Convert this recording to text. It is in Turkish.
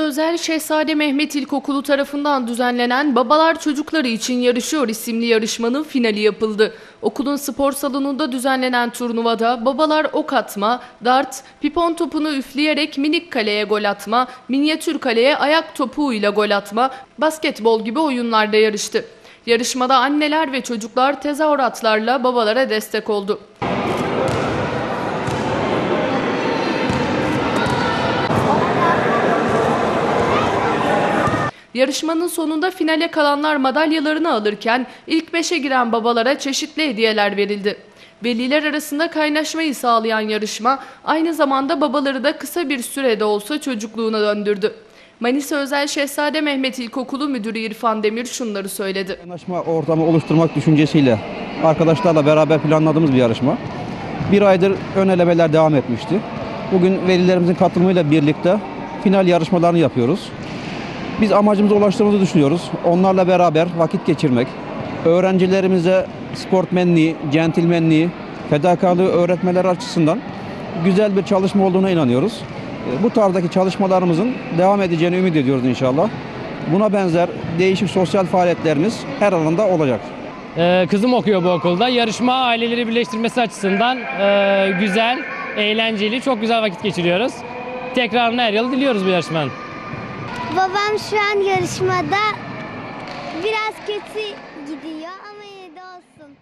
Özel Şehzade Mehmet İlkokulu tarafından düzenlenen Babalar Çocukları için Yarışıyor isimli yarışmanın finali yapıldı. Okulun spor salonunda düzenlenen turnuvada babalar ok atma, dart, pipon topunu üfleyerek minik kaleye gol atma, minyatür kaleye ayak topuğuyla gol atma, basketbol gibi oyunlarda yarıştı. Yarışmada anneler ve çocuklar tezahüratlarla babalara destek oldu. Yarışmanın sonunda finale kalanlar madalyalarını alırken ilk beşe giren babalara çeşitli hediyeler verildi. Veliler arasında kaynaşmayı sağlayan yarışma aynı zamanda babaları da kısa bir sürede olsa çocukluğuna döndürdü. Manisa Özel Şehzade Mehmet İlkokulu Müdürü İrfan Demir şunları söyledi. Anlaşma ortamı oluşturmak düşüncesiyle arkadaşlarla beraber planladığımız bir yarışma. Bir aydır ön elemeler devam etmişti. Bugün velilerimizin katılımıyla birlikte final yarışmalarını yapıyoruz. Biz amacımıza ulaştığımızı düşünüyoruz. Onlarla beraber vakit geçirmek, öğrencilerimize sportmenliği, centilmenliği, fedakarlığı öğretmeler açısından güzel bir çalışma olduğuna inanıyoruz. E, Bu tarzdaki çalışmalarımızın devam edeceğini ümit ediyoruz inşallah. Buna benzer değişik sosyal faaliyetlerimiz her alanda olacak. Ee, kızım okuyor bu okulda. Yarışma aileleri birleştirmesi açısından e, güzel, eğlenceli, çok güzel vakit geçiriyoruz. Tekrarını her yıl diliyoruz bu yarışmanın. Babam şu an yarışmada biraz kötü gidiyor ama yine de olsun.